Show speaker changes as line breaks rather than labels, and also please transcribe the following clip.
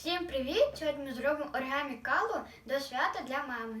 Всім привіт! Сьогодні ми зробимо оригамі калу до свята для мами.